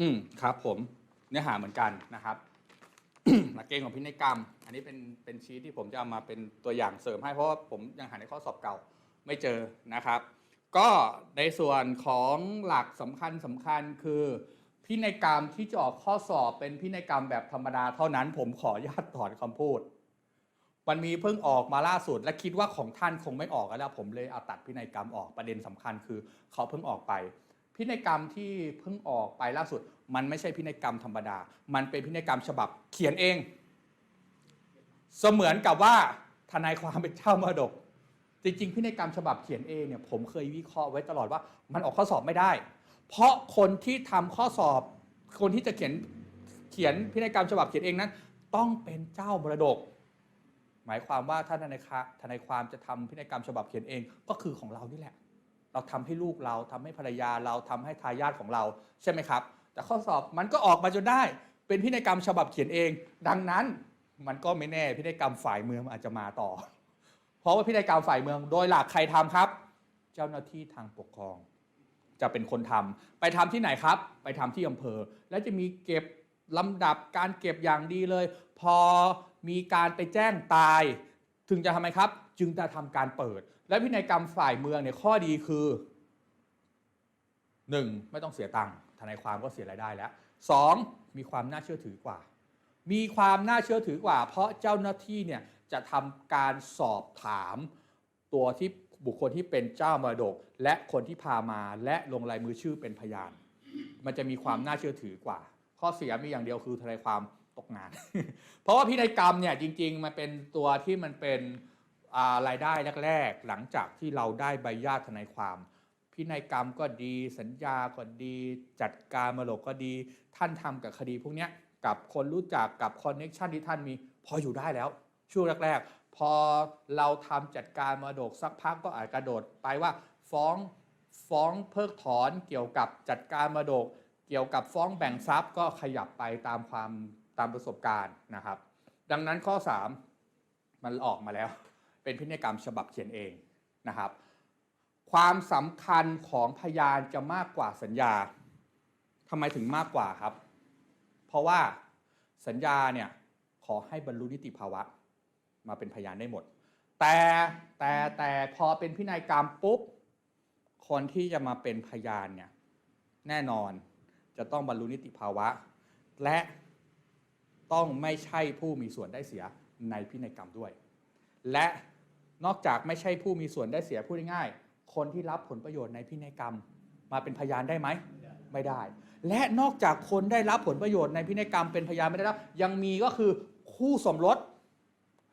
อืมครับผมเนื้อหาเหมือนกันนะครับ หลักเกณฑ์ของพินัยกรรม อันนี้เป็นเป็นชีทที่ผมจะเอามาเป็นตัวอย่างเสริมให้เพราะว่าผมยังหาในข้อสอบเก่าไม่เจอนะครับ ก็ในส่วนของหลักสำคัญสำคัญคือพินัยกรรมที่จะออกข้อสอบเป็นพินัยกรรมแบบธรรมดาเท่านั้น ผมขออนุญาตถอนคำพูด มันมีเพิ่งออกมาล่าสุด และคิดว่าของท่านคงไม่ออกแล้ว ผมเลยเอาตัดพินัยกรรมออกประเด็นสำคัญคือเขาเพิ่งออกไป พินัยกรรมที่เพิ่งออกไปล่าสุด มันไม่ใช่พินัยกรรมธรรมดา มันเป็นพินัยกรรมฉบับเขียนเอง เสมือนกับว่าทนายความเป็นเจ้ามรดก จริงๆ พินัยกรรมฉบับเขียนเองเนี่ยผมเคยวิเคราะห์ไว้ตลอดว่ามันออกข้อสอบไม่ได้ เพราะคนที่ทำข้อสอบ คนที่จะเขียนเขียนพินัยกรรมฉบับเขียนเองนั้น ต้องเป็นเจ้ามรดก หมายความว่าถ้าทนายคะทนายความจะทำพินัยกรรมฉบับเขียนเองก็คือของเรานี่แหละ เราทำให้ลูกเราทำให้ภรรยาเราทำให้ทายาทของเราใช่ไหมครับ แต่ข้อสอบมันก็ออกมาจนได้ เป็นพินัยกรรมฉบับเขียนเอง ดังนั้นมันก็ไม่แน่พินัยกรรมฝ่ายเมืองอาจจะมาต่อ เพราะว่าพินัยกรรมฝ่ายเมืองโดยหลักใครทำครับ เจ้าหน้าที่ทางปกครอง จะเป็นคนทำไปทำที่ไหนครับ ไปทำที่อำเภอ แล้วจะมีเก็บลำดับการเก็บอย่างดีเลย พอมีการไปแจ้งตาย ถึงจะทำไมครับ จึงจะทำการเปิด และพินัยกรรมฝ่ายเมืองเนี่ยข้อดีคือ 1. ไม่ต้องเสียตังค์ทนายความก็เสียรายได้แล้ว 2. มีความน่าเชื่อถือกว่า มีความน่าเชื่อถือกว่า เพราะเจ้าหน้าที่เนี่ยจะทำการสอบถามตัวที่บุคคลที่เป็นเจ้ามรดก และคนที่พามาและลงลายมือชื่อเป็นพยาน มันจะมีความน่าเชื่อถือกว่า ข้อเสียมีอย่างเดียวคือทนายความตกงาน เพราะว่าพินัยกรรมเนี่ยจริง ๆ มันเป็นตัวที่มันเป็น รายได้แรก ๆ หลังจากที่เราได้ใบญาติทนายความ พินัยกรรมก็ดีสัญญาก็ดี จัดการมรดกก็ดี ท่านทำกับคดีพวกนี้กับคนรู้จักกับคอนเน็ชันที่ท่านมีพออยู่ได้แล้ว ช่วงแรก ๆ พอเราทำจัดการมรดกสักพักก็อาจกระโดดไปว่าฟ้องฟ้องเพิกถอนเกี่ยวกับจัดการมรดก เกี่ยวกับฟ้องแบ่งทรัพย์ก็ขยับไปตามความตามประสบการณ์นะครับ ดังนั้นข้อ 3 มันออกมาแล้ว เป็นพินัยกรรมฉบับเขียนเองนะครับ ความสำคัญของพยานจะมากกว่าสัญญาทำไมถึงมากกว่าครับ เพราะว่าสัญญาเนี่ยขอให้บรรลุนิติภาวะ มาเป็นพยานได้หมด แต่แต่แต่พอเป็นพินัยกรรมปุ๊บคนที่จะมาเป็นพยานเนี่ยแน่นอนจะต้องบรรลุนิติภาวะ และต้องไม่ใช่ผู้มีส่วนได้เสียในพินัยกรรมด้วย และ นอกจากไม่ใช่ผู้มีส่วนได้เสียพูดง่ายๆคนที่รับผลประโยชน์ในพินัยกรรม มาเป็นพยานได้ไหมไม่ได้ และนอกจากคนได้รับผลประโยชน์ในพินัยกรรมเป็นพยานไม่ได้รับยังมีก็คือคู่สมรส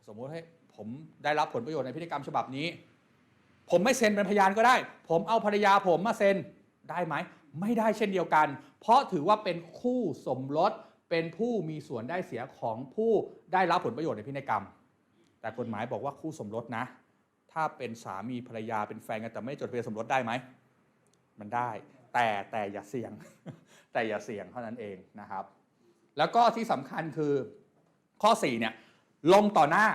สมมุติให้ผมได้รับผลประโยชน์ในพินัยกรรมฉบับนี้ ผมไม่เซ็นเป็นพยานก็ได้ ผมเอาภรรยาผมมาเซ็นได้ไหมไม่ได้เช่นเดียวกัน เพราะถือว่าเป็นคู่สมรสเป็นผู้มีส่วนได้เสียของผู้ได้รับผลประโยชน์ในพินัยกรรม แต่กฎหมายบอกว่าคู่สมรสนะ ถ้าเป็นสามีภรรยาเป็นแฟนกันแต่ไม่จดทะเบียนสมรสได้ไหม มันได้ แต่แต่อย่าเสี่ยง แต่อย่าเสี่ยงเท่านั้นเองนะครับ แล้วก็ที่สำคัญคือข้อ4เนี่ยลงต่อหน้า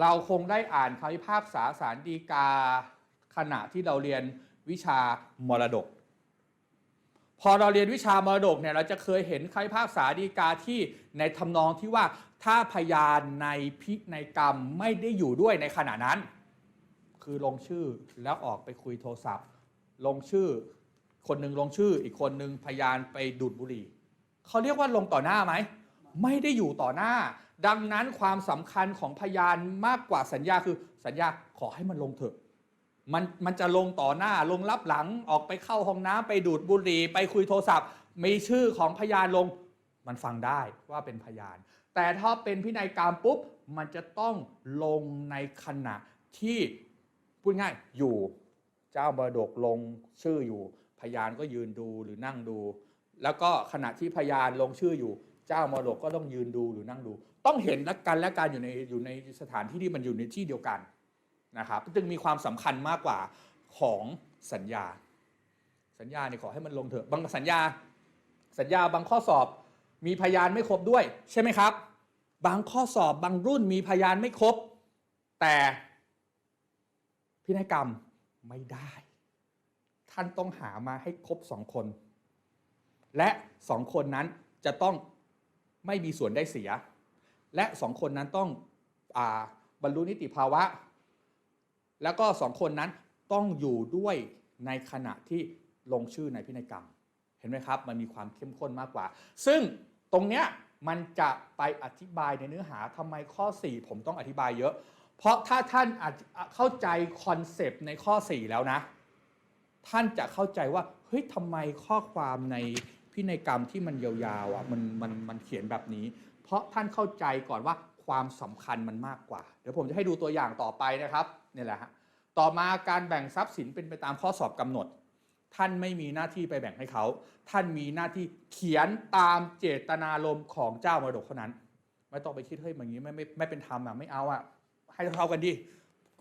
เราคงได้อ่านคำพิพากษาสารดีกาขณะที่เราเรียนวิชามรดก พอเราเรียนวิชามรดกเนี่ยเราจะเคยเห็นคำพิพากษาดีกาที่ในทำนองที่ว่าถ้าพยานในพินัยกรรมไม่ได้อยู่ด้วยในขณะนั้น คือลงชื่อแล้วออกไปคุยโทรศัพท์ ลงชื่อ คนหนึ่งลงชื่อ อีกคนหนึ่งพยานไปดูดบุหรี่เขาเรียกว่าลงต่อหน้าไหม ไม่ได้อยู่ต่อหน้า ดังนั้นความสำคัญของพยานมากกว่าสัญญาคือสัญญาขอให้มันลงเถอะ มันมันจะลงต่อหน้าลงรับหลังออกไปเข้าห้องน้ำไปดูดบุหรี่ไปคุยโทรศัพท์ มีชื่อของพยานลง มันฟังได้ว่าเป็นพยาน แต่ถ้าเป็นพินัยกรรมปุ๊บมันจะต้องลงในขณะที่ พูดง่ายอยู่เจ้ามรดกลงชื่ออยู่ พยานก็ยืนดูหรือนั่งดู แล้วก็ขณะที่พยานลงชื่ออยู่ เจ้ามรดกก็ต้องยืนดูหรือนั่งดู ต้องเห็นและกันและการอยู่ในอยู่ในสถานที่ที่มันอยู่ในที่เดียวกันนะครับจึงมีความสำคัญมากกว่าของสัญญา สัญญาเนี่ยขอให้มันลงเถอะบางสัญญา สัญญาบางข้อสอบ มีพยานไม่ครบด้วย ใช่ไหมครับ บางข้อสอบบางรุ่นมีพยานไม่ครบ แต่ พินัยกรรมไม่ได้ ท่านต้องหามาให้ครบสองคน และสองคนนั้นจะต้องไม่มีส่วนได้เสีย และสองคนนั้นต้องอบรรลุนิติภาวะ แล้วก็สองคนนั้นต้องอยู่ด้วยในขณะที่ลงชื่อในพินัยกรรม เห็นไหมครับ มันมีความเข้มข้นมากกว่า ซึ่งตรงเนี้ยมันจะไปอธิบายในเนื้อหาทำไมข้อ 4 ผมต้องอธิบายเยอะ เพราะถ้าท่านอาจเข้าใจคอนเซปต์ในข้อ 4 แล้วนะ ท่านจะเข้าใจว่าเฮ้ยทำไมข้อความในพินัยกรรมที่มันยาวๆอะมันมันมันเขียนแบบนี้ เพราะท่านเข้าใจก่อนว่าความสำคัญมันมากกว่า เดี๋ยวผมจะให้ดูตัวอย่างต่อไปนะครับนี่แหละฮะต่อมาการแบ่งทรัพย์สินเป็นไปตามข้อสอบกำหนด ท่านไม่มีหน้าที่ไปแบ่งให้เขา ท่านมีหน้าที่เขียนตามเจตนารมณ์ของเจ้ามรดกเท่านั้น ไม่ต้องไปคิดเฮ้ยอย่างนี้ไม่ไม่ไม่เป็นธรรมอะไม่เอาอะ ให้เท่ากันดิ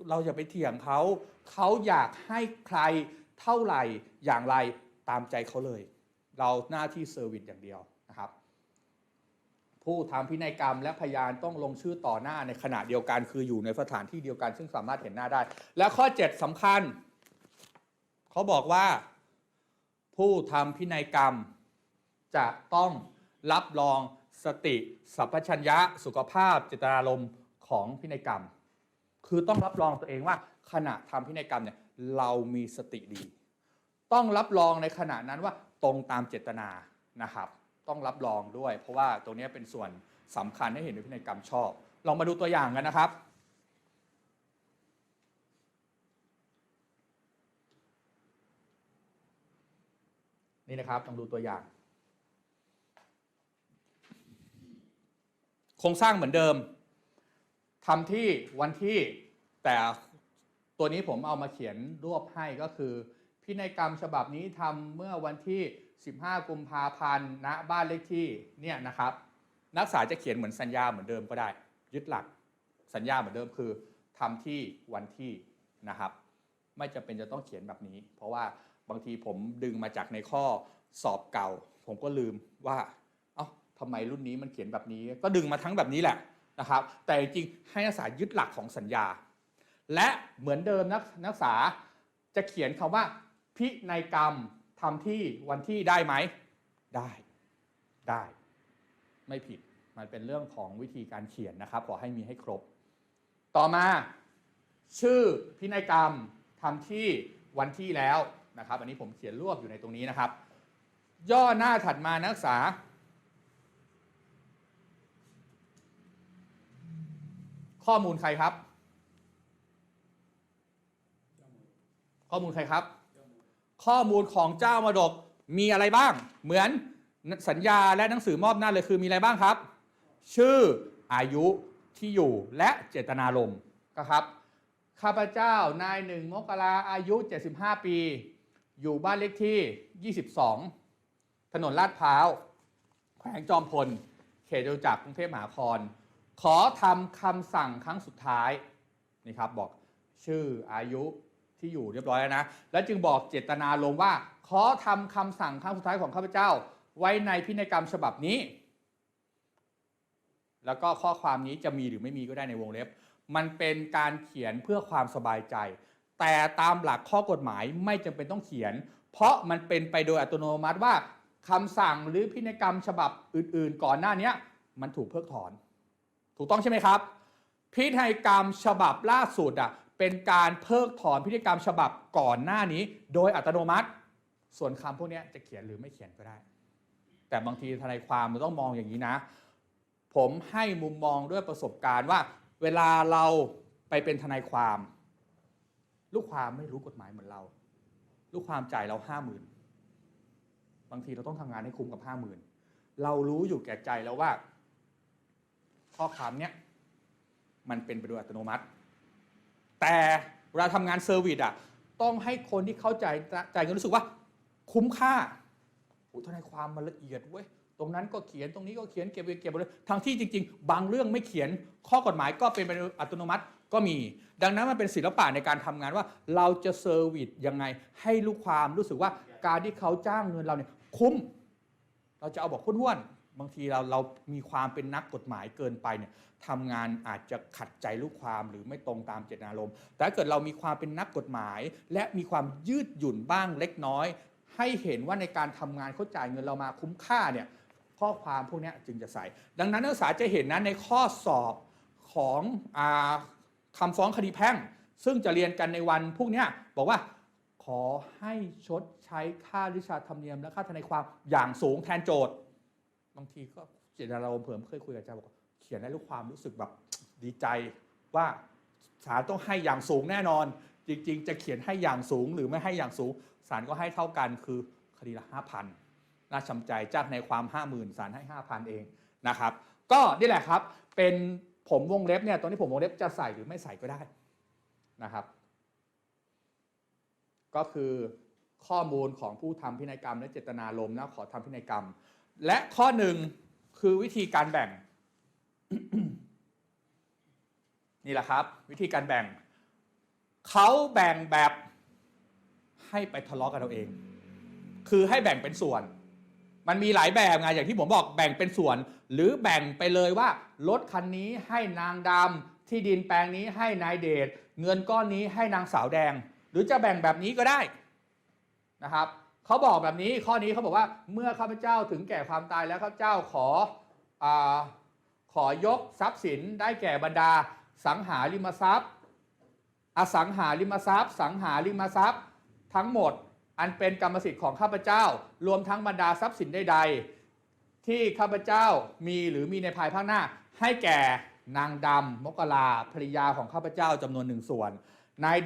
เราอย่าไปเถียงเขา เขาอยากให้ใครเท่าไหร่อย่างไรตามใจเขาเลย เราหน้าที่เซอร์วิสอย่างเดียวนะครับ ผู้ทำพินัยกรรมและพยานต้องลงชื่อต่อหน้าในขณะเดียวกัน คืออยู่ในสถานที่เดียวกัน ซึ่งสามารถเห็นหน้าได้ และข้อ 7สำคัญ เขาบอกว่า ผู้ทำพินัยกรรม จะต้องรับรองสติ สัพพัญญะ สุขภาพเจตนารมณ์ของพินัยกรรม คือต้องรับรองตัวเองว่าขณะทำพินัยกรรมเนี่ยเรามีสติดี ต้องรับรองในขณะนั้นว่าตรงตามเจตนานะครับ ต้องรับรองด้วย เพราะว่าตรงนี้เป็นส่วนสำคัญให้เห็นในพินัยกรรมชอบ ลองมาดูตัวอย่างกันนะครับนี่นะครับลองดูตัวอย่าง โครงสร้างเหมือนเดิม ทำที่วันที่แต่ตัวนี้ผมเอามาเขียนรวบให้ก็คือ พินัยกรรมฉบับนี้ทำเมื่อวันที่ 15 กุมภาพันธ์ณบ้านเลขที่เนี่ยนะครับ นักศึกษาจะเขียนเหมือนสัญญาเหมือนเดิมก็ได้ ยึดหลักสัญญาเหมือนเดิมคือทำที่วันที่นะครับ ไม่จำเป็นจะต้องเขียนแบบนี้ เพราะว่าบางทีผมดึงมาจากในข้อสอบเก่า ผมก็ลืมว่าเอ้าทำไมรุ่นนี้มันเขียนแบบนี้ ก็ดึงมาทั้งแบบนี้แหละ นะครับ แต่จริงให้นักศึกษายึดหลักของสัญญา และเหมือนเดิมนักนักศึกษาจะเขียนคำว่า พินัยกรรมทำที่วันที่ได้ไหม ได้ได้ ไม่ผิดมันเป็นเรื่องของวิธีการเขียนนะครับ ขอให้มีให้ครบ ต่อมา ชื่อพินัยกรรมทำที่วันที่แล้วนะครับ อันนี้ผมเขียนรวบอยู่ในตรงนี้นะครับ ย่อหน้าถัดมานักศึกษา ข้อมูลใครครับ ข้อมูลใครครับ ข้อมูลของเจ้ามรดกมีอะไรบ้าง เหมือนสัญญาและหนังสือมอบหน้าเลยคือมีอะไรบ้างครับ ชื่ออายุที่อยู่และเจตนารมณ์นะครับข้าพเจ้านายหนึ่งมกราอายุ 75 ปี อยู่บ้านเลขที่ 22 ถนนลาดพร้าว แขวงจอมพล เขตจตุจักรกรุงเทพมหานคร ขอทำคำสั่งครั้งสุดท้ายนี่ครับบอกชื่ออายุที่อยู่เรียบร้อยแล้วนะ และจึงบอกเจตนาลมณ์ว่า ขอทำคำสั่งครั้งสุดท้ายของข้าพเจ้า ไว้ในพินัยกรรมฉบับนี้ แล้วก็ข้อความนี้จะมีหรือไม่มีก็ได้ในวงเล็บ มันเป็นการเขียนเพื่อความสบายใจ แต่ตามหลักข้อกฎหมายไม่จำเป็นต้องเขียน เพราะมันเป็นไปโดยอัตโนมัติว่าคำสั่งหรือพินัยกรรมฉบับอื่น ๆ ก่อนหน้านี้มันถูกเพิกถอน ถูกต้องใช่ไหมครับ พินัยกรรมฉบับล่าสุดอะเป็นการเพิกถอนพินัยกรรมฉบับก่อนหน้านี้ โดยอัตโนมัติ ส่วนคำพวกนี้จะเขียนหรือไม่เขียนก็ได้ แต่บางทีทนายความมันต้องมองอย่างนี้นะ ผมให้มุมมองด้วยประสบการณ์ว่า เวลาเราไปเป็นทนายความ ลูกความไม่รู้กฎหมายเหมือนเรา ลูกความจ่ายเราห้าหมื่นบางทีเราต้องทำงานให้คุ้มกับห้าหมื่นเรารู้อยู่แก่ใจแล้วว่า ข้อความเนี้ยมันเป็นไปโดยอัตโนมัติ แต่เวลาทำงานเซอร์วิสอะต้องให้คนที่เข้าใจใจกันรู้สึกว่าคุ้มค่าโอ้ทนายความมันละเอียดเว้ยตรงนั้นก็เขียนตรงนี้ก็เขียนเก็บไว้เก็บไว้เลยทั้งที่จริง ๆ บางเรื่องไม่เขียนข้อกฎหมายก็เป็นไปโดยอัตโนมัติก็มี ดังนั้นมันเป็นศิลปะในการทำงานว่า เราจะเซอร์วิสยังไงให้ลูกความรู้สึกว่าการที่เขาจ้างเงินเราเนี่ยคุ้ม เราจะเอาบอกพ้วน บางทีเราเรามีความเป็นนักกฎหมายเกินไปเนี่ยทำงานอาจจะขัดใจลูกความหรือไม่ตรงตามเจตนารมณ์แต่ถ้าเกิดเรามีความเป็นนักกฎหมาย และมีความยืดหยุ่นบ้างเล็กน้อย ให้เห็นว่าในการทำงานเขาจ่ายเงินเรามาคุ้มค่าเนี่ยข้อความพวกนี้จึงจะใส่ ดังนั้นนักศึกษาจะเห็นนะในข้อสอบของอคำฟ้องคดีแพ่ง ซึ่งจะเรียนกันในวันพวกนี้บอกว่าขอให้ชดใช้ค่าวิชาธรรมเนียมและค่าทนายความอย่างสูงแทนโจทย์ บางทีก็เจตนารมณ์เพิ่มเคยคุยกับอาจารย์บอกเขียนได้ลูกความรู้สึกแบบดีใจว่าศาลต้องให้อย่างสูงแน่นอน จริง ๆ จะเขียนให้อย่างสูงหรือไม่ให้อย่างสูงศาลก็ให้เท่ากันคือคดีละห้าพันน่าชำใจจากในความห้าหมื่นศาลให้ห้าพันเองนะครับ ก็นี่แหละครับเป็นผมวงเล็บเนี่ยตอนนี้ผมวงเล็บจะใส่หรือไม่ใส่ก็ได้นะครับ ก็คือข้อมูลของผู้ทำพินัยกรรม และเจตนารมณ์นะขอทำพินัยกรรม และข้อหนึ่งคือวิธีการแบ่ง นี่แหละครับ วิธีการแบ่ง เขาแบ่งแบบให้ไปทะเลาะกันเอาเอง คือให้แบ่งเป็นส่วน มันมีหลายแบบไงอย่างที่ผมบอกแบ่งเป็นส่วน หรือแบ่งไปเลยว่ารถคันนี้ให้นางดำที่ดินแปลงนี้ให้นายเดชเงินก้อนนี้ให้นางสาวแดง หรือจะแบ่งแบบนี้ก็ได้นะครับ เขาบอกแบบนี้ข้อนี้เขาบอกว่าเมื่อข้าพเจ้าถึงแก่ความตายแล้วข้าพเจ้าขออาขอยกทรัพย์สินได้แก่บรรดา สังหาริมทรัพย์ อสังหาริมทรัพย์ สังหาริมทรัพย์ ทั้งหมดอันเป็นกรรมสิทธิ์ของข้าพเจ้า รวมทั้งบรรดาทรัพย์สินใดๆที่ข้าพเจ้ามีหรือมีในภายภาคหน้า ให้แก่นางดำมกลาภริยาของข้าพเจ้าจำนวนหนึ่งส่วนนาย